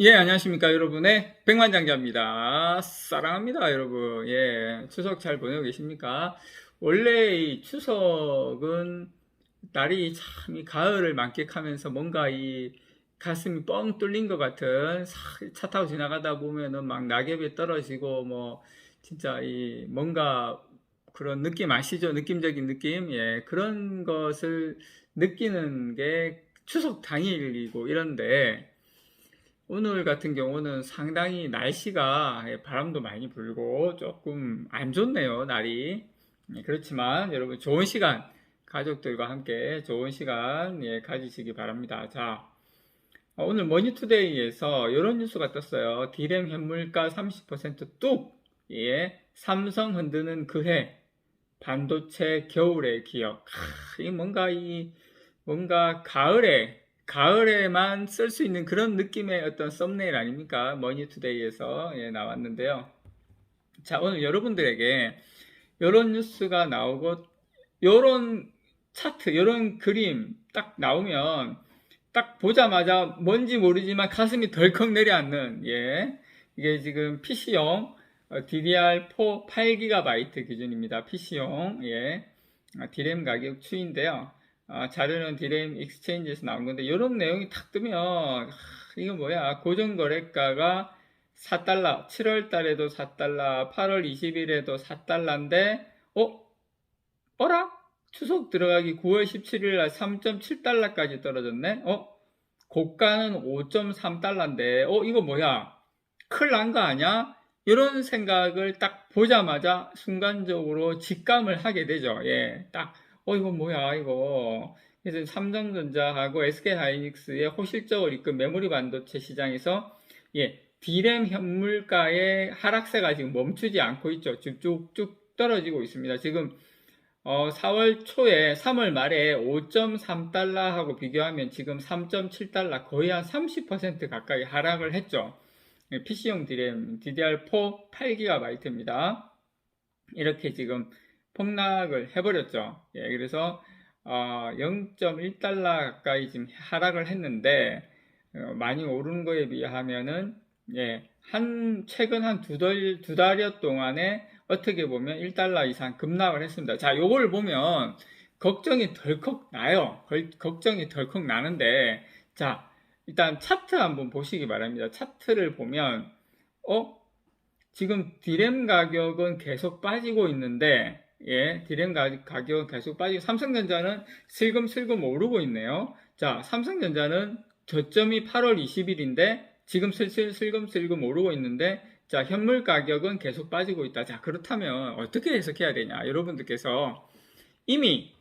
예, 안녕하십니까, 여러분의 백만장자입니다. 사랑합니다, 여러분. 예, 추석 잘 보내고 계십니까? 원래 이 추석은 날이 참 이 가을을 만끽하면서 뭔가 이 가슴이 뻥 뚫린 것 같은 사- 차 타고 지나가다 보면은 막 낙엽이 떨어지고 뭐 진짜 이 뭔가 그런 느낌 아시죠? 느낌적인 느낌? 예, 그런 것을 느끼는 게 추석 당일이고 이런데 오늘 같은 경우는 상당히 날씨가 예, 바람도 많이 불고 조금 안 좋네요, 날이. 예, 그렇지만 여러분 좋은 시간, 가족들과 함께 좋은 시간 예, 가지시기 바랍니다. 자, 어, 오늘 머니투데이에서 이런 뉴스가 떴어요. 디램 현물가 30% 뚝! 예, 삼성 흔드는 그해 반도체 겨울의 기억. 하, 이 뭔가 이 뭔가 가을에 가을에만 쓸 수 있는 그런 느낌의 어떤 썸네일 아닙니까? 머니투데이에서 예, 나왔는데요. 자, 오늘 여러분들에게 이런 뉴스가 나오고 이런 차트, 이런 그림 딱 나오면 딱 보자마자 뭔지 모르지만 가슴이 덜컥 내려앉는 예. 이게 지금 PC용 DDR4 8GB 기준입니다. PC용 예. 아, D램 가격 추인데요. 아, 자료는 디램 익스체인지에서 나온 건데 이런 내용이 탁 뜨면 하, 이거 뭐야 고정 거래가가 4달러 7월 달에도 4달러 8월 20일에도 4달러인데 어? 어라? 추석 들어가기 9월 17일 날 3.7달러까지 떨어졌네 어? 고가는 5.3달러인데 어 이거 뭐야 큰일 난 거 아니야? 이런 생각을 딱 보자마자 순간적으로 직감을 하게 되죠 예, 딱 어, 이거 뭐야, 이거. 그래서 삼성전자하고 SK하이닉스의 호실적을 이끈 메모리 반도체 시장에서, 예, D램 현물가의 하락세가 지금 멈추지 않고 있죠. 쭉쭉쭉 떨어지고 있습니다. 지금, 어, 4월 초에, 3월 말에 5.3달러하고 비교하면 지금 3.7달러, 거의 한 30% 가까이 하락을 했죠. 예, PC용 D램, DDR4 8GB입니다. 이렇게 지금 폭락을 해버렸죠. 예, 그래서 어, 0.1달러 가까이 지금 하락을 했는데 어, 많이 오른 거에 비하면은 예, 한 최근 한 두 달 두 달여 동안에 어떻게 보면 1달러 이상 급락을 했습니다. 자, 요걸 보면 걱정이 덜컥 나요. 걸- 걱정이 덜컥 나는데 자, 일단 차트 한번 보시기 바랍니다. 차트를 보면 어 지금 디램 가격은 계속 빠지고 있는데 예, 디램 가- 가격은 계속 빠지고 삼성전자는 슬금슬금 오르고 있네요. 자, 삼성전자는 저점이 8월 20일인데 지금 슬슬 슬금슬금 오르고 있는데 자, 현물 가격은 계속 빠지고 있다. 자, 그렇다면 어떻게 해석해야 되냐? 여러분들께서 이미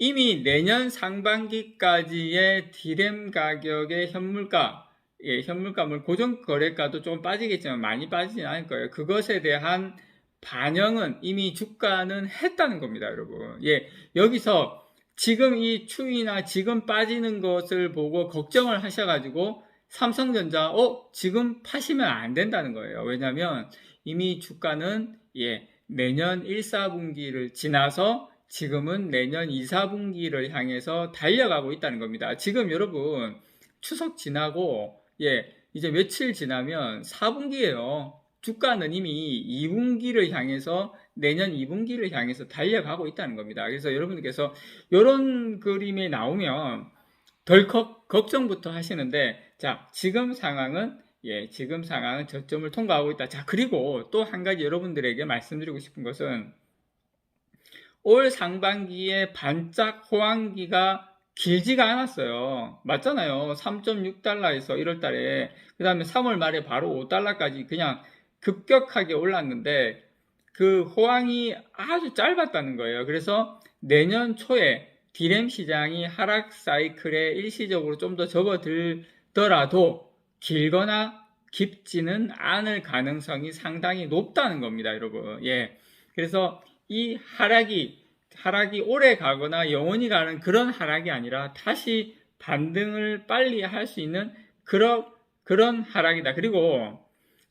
이미 내년 상반기까지의 디램 가격의 현물가 예, 현물가물 고정 거래가도 조금 빠지겠지만 많이 빠지진 않을 거예요. 그것에 대한 반영은 이미 주가는 했다는 겁니다, 여러분. 예, 여기서 지금 이 추이나 지금 빠지는 것을 보고 걱정을 하셔가지고 삼성전자, 어, 지금 파시면 안 된다는 거예요. 왜냐면 이미 주가는 예, 내년 1, 4분기를 지나서 지금은 내년 2, 4분기를 향해서 달려가고 있다는 겁니다. 지금 여러분 추석 지나고 예, 이제 며칠 지나면 4분기예요. 주가는 이미 2분기를 향해서 내년 2분기를 향해서 달려가고 있다는 겁니다. 그래서 여러분들께서 이런 그림이 나오면 덜컥 걱정부터 하시는데 자 지금 상황은 예 지금 상황은 저점을 통과하고 있다. 자 그리고 또 한 가지 여러분들에게 말씀드리고 싶은 것은 올 상반기에 반짝 호황기가 길지가 않았어요. 맞잖아요. 3.6달러에서 1월 달에 그 다음에 3월 말에 바로 5달러까지 그냥 급격하게 올랐는데 그 호황이 아주 짧았다는 거예요. 그래서 내년 초에 디램 시장이 하락 사이클에 일시적으로 좀 더 접어들더라도 길거나 깊지는 않을 가능성이 상당히 높다는 겁니다, 여러분. 예. 그래서 이 하락이 하락이 오래 가거나 영원히 가는 그런 하락이 아니라 다시 반등을 빨리 할 수 있는 그런 그런 하락이다. 그리고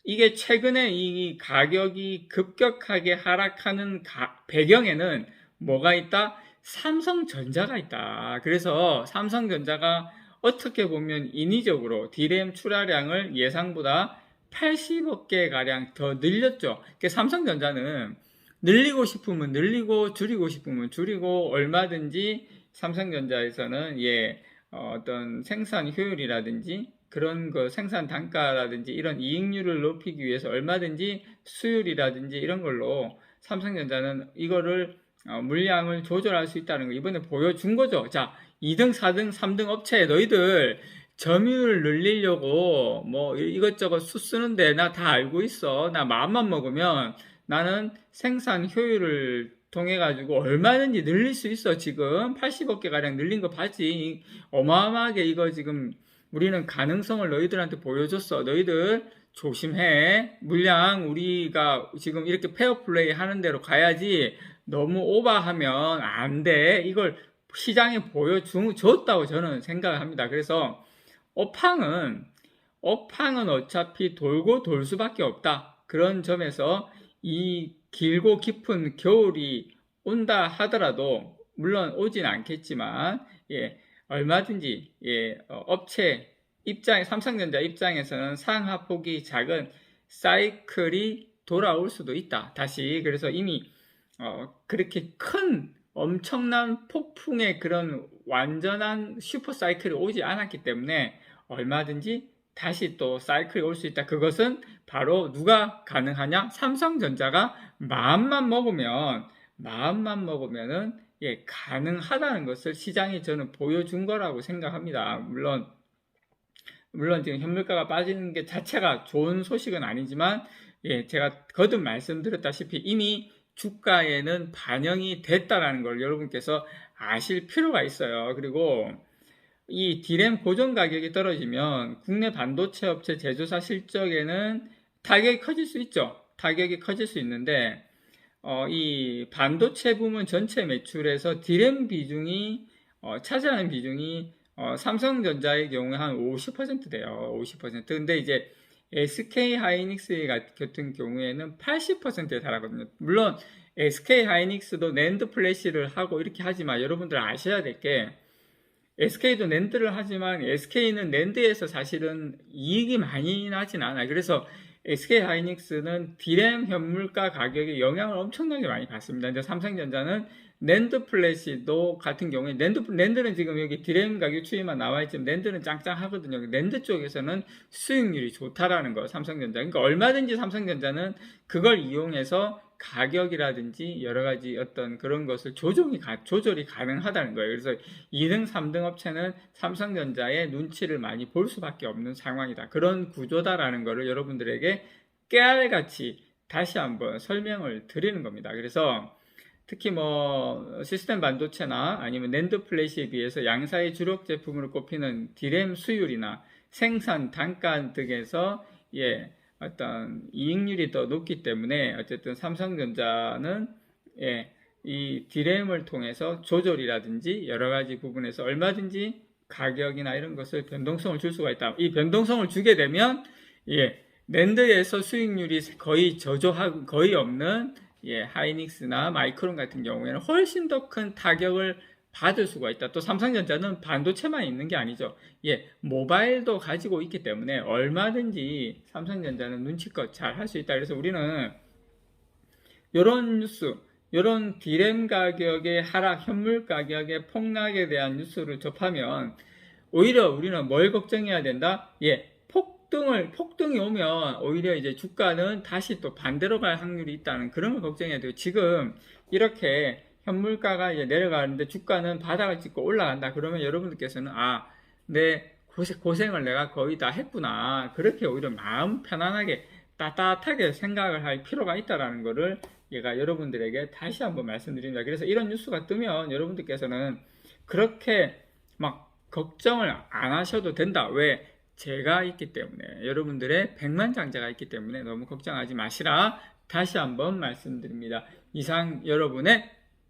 이게 최근에 이 가격이 급격하게 하락하는 가- 배경에는 뭐가 있다? 삼성전자가 있다. 그래서 삼성전자가 어떻게 보면 인위적으로 D램 출하량을 예상보다 80억 개 가량 더 늘렸죠. 그러니까 삼성전자는 늘리고 싶으면 늘리고 줄이고 싶으면 줄이고 얼마든지 삼성전자에서는 예 어, 어떤 생산 효율이라든지 그런 거 생산 단가라든지 이런 이익률을 높이기 위해서 얼마든지 수율이라든지 이런 걸로 삼성전자는 이거를 어, 물량을 조절할 수 있다는 거 이번에 보여준 거죠. 자, 2등, 4등, 3등 업체 너희들 점유율 늘리려고 뭐 이것저것 수 쓰는데 나 다 알고 있어. 나 마음만 먹으면 나는 생산 효율을 통해 가지고 얼마든지 늘릴 수 있어. 지금 80억 개 가량 늘린 거 봤지. 어마어마하게 이거 지금 우리는 가능성을 너희들한테 보여줬어. 너희들 조심해. 물량 우리가 지금 이렇게 페어플레이 하는 대로 가야지. 너무 오버하면 안 돼. 이걸 시장에 보여줬다고 저는 생각을 합니다. 그래서 업황은 업황은 어차피 돌고 돌 수밖에 없다. 그런 점에서 이 길고 깊은 겨울이 온다 하더라도 물론 오진 않겠지만 예, 얼마든지 예, 어, 업체 입장 삼성전자 입장에서는 상하폭이 작은 사이클이 돌아올 수도 있다. 다시 그래서 이미 어, 그렇게 큰 엄청난 폭풍의 그런 완전한 슈퍼 사이클이 오지 않았기 때문에 얼마든지 다시 또 사이클이 올 수 있다. 그것은 바로 누가 가능하냐? 삼성전자가 마음만 먹으면 마음만 먹으면은 예, 가능하다는 것을 시장이 저는 보여준 거라고 생각합니다. 물론 물론 지금 현물가가 빠지는 게 자체가 좋은 소식은 아니지만 예, 제가 거듭 말씀드렸다시피 이미 주가에는 반영이 됐다라는 걸 여러분께서 아실 필요가 있어요. 그리고 이 디램 고정 가격이 떨어지면 국내 반도체 업체 제조사 실적에는 타격이 커질 수 있죠. 타격이 커질 수 있는데 어, 이 반도체 부문 전체 매출에서 디램 비중이 어, 차지하는 비중이 어, 삼성전자의 경우에 한 50% 돼요. 50%. 근데 이제 SK 하이닉스 같은 경우에는 80%에 달하거든요. 물론 SK 하이닉스도 낸드 플래시를 하고 이렇게 하지만 여러분들 아셔야 될 게 SK도 낸드를 하지만 SK는 낸드에서 사실은 이익이 많이 나진 않아요. 그래서 SK 하이닉스는 디램 현물가 가격에 영향을 엄청나게 많이 받습니다. 이제 삼성전자는 낸드 플래시도 같은 경우에 낸드 낸드는 지금 여기 디램 가격 추이만 나와 있지만 낸드는 짱짱하거든요. 낸드 쪽에서는 수익률이 좋다라는 거 삼성전자. 그러니까 얼마든지 삼성전자는 그걸 이용해서 가격이라든지 여러 가지 어떤 그런 것을 조정이 가, 조절이 가능하다는 거예요. 그래서 2등, 3등 업체는 삼성전자의 눈치를 많이 볼 수밖에 없는 상황이다. 그런 구조다라는 것을 여러분들에게 깨알같이 다시 한번 설명을 드리는 겁니다. 그래서 특히 뭐 시스템 반도체나 아니면 낸드 플래시에 비해서 양사의 주력 제품으로 꼽히는 디램 수율이나 생산 단가 등에서 예, 어떤 이익률이 더 높기 때문에 어쨌든 삼성전자는 예, 이 디램을 통해서 조절이라든지 여러 가지 부분에서 얼마든지 가격이나 이런 것을 변동성을 줄 수가 있다. 이 변동성을 주게 되면 예, 랜드에서 수익률이 거의 저조하 거의 없는 예, 하이닉스나 마이크론 같은 경우에는 훨씬 더 큰 타격을 받을 수가 있다. 또 삼성전자는 반도체만 있는 게 아니죠. 예, 모바일도 가지고 있기 때문에 얼마든지 삼성전자는 눈치껏 잘 할 수 있다. 그래서 우리는 이런 뉴스, 이런 디램 가격의 하락, 현물 가격의 폭락에 대한 뉴스를 접하면 오히려 우리는 뭘 걱정해야 된다? 예, 폭등을 폭등이 오면 오히려 이제 주가는 다시 또 반대로 갈 확률이 있다는 그런 걸 걱정해야 돼요. 지금 이렇게 현물가가 이제 내려가는데 주가는 바닥을 찍고 올라간다. 그러면 여러분들께서는 아, 내 고생, 을 내가 거의 다 했구나. 그렇게 오히려 마음 편안하게 따뜻하게 생각을 할 필요가 있다라는 거를 얘가 여러분들에게 다시 한번 말씀드립니다. 그래서 이런 뉴스가 뜨면 여러분들께서는 그렇게 막 걱정을 안 하셔도 된다. 왜? 제가 있기 때문에 여러분들의 백만장자가 있기 때문에 너무 걱정하지 마시라. 다시 한번 말씀드립니다. 이상 여러분의